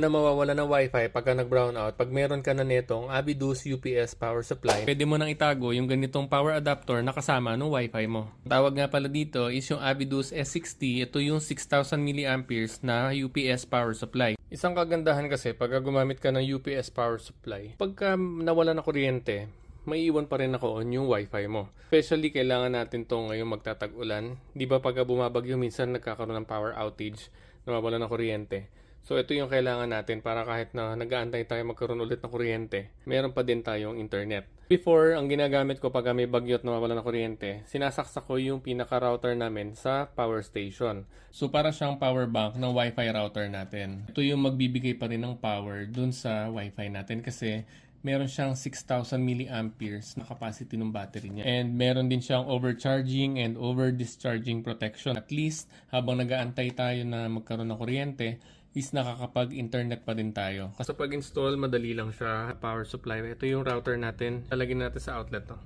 na mawawala ng wifi pagka nag-brown out, pag meron ka na netong Abidus UPS power supply, pwede mo nang itago yung ganitong power adapter na kasama ng wifi mo. Tawag nga pala dito is yung Abidus S60. Ito yung 6000 mAh na UPS power supply. Isang kagandahan kasi pagka gumamit ka ng UPS power supply, pagka nawala na kuryente, maiiwan pa rin ako on yung wifi mo. Especially kailangan natin to ngayong magtatag-ulan. Di ba pagka bumabagyo minsan nagkakaroon ng power outage, nawawala ng kuryente. So ito yung kailangan natin para kahit na nag-aantay tayo magkaroon ulit ng kuryente, meron pa din tayong internet. Before, ang ginagamit ko pag may bagyo at nawawala ng kuryente, sinasaksak ko yung pinaka-router namin sa power station. So para siyang power bank ng wifi router natin. Ito yung magbibigay pa rin ng power dun sa wifi natin kasi meron siyang 6,000 milliamperes na capacity ng battery niya. And meron din siyang overcharging and over-discharging protection. At least, habang nag-aantay tayo na magkaroon ng kuryente, is nakakapag-internet pa din tayo. Kasi pag install, madali lang siya. Power supply. Ito yung router natin. Lalagyan natin sa outlet to.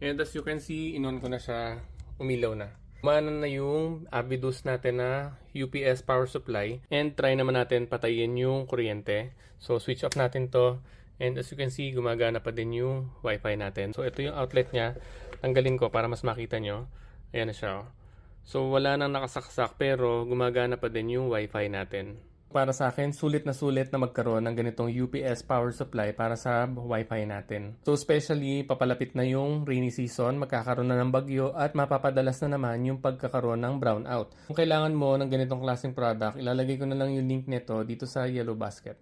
And as you can see, inon ko na siya. Umilaw na. Umana na yung Abidus natin na UPS power supply. And try naman natin patayin yung kuryente. So switch off natin to. And as you can see, gumagana pa din yung wifi natin. So ito yung outlet niya. Tanggalin ko para mas makita nyo. Ayan na siya. oh. So wala nang nakasaksak pero gumagana pa din yung wifi natin. Para sa akin, sulit na sulit na magkaroon ng ganitong UPS power supply para sa wifi natin. So especially, papalapit na yung rainy season, magkakaroon na ng bagyo at mapapadalas na naman yung pagkakaroon ng brownout. Kung kailangan mo ng ganitong klaseng product, ilalagay ko na lang yung link nito dito sa yellow basket.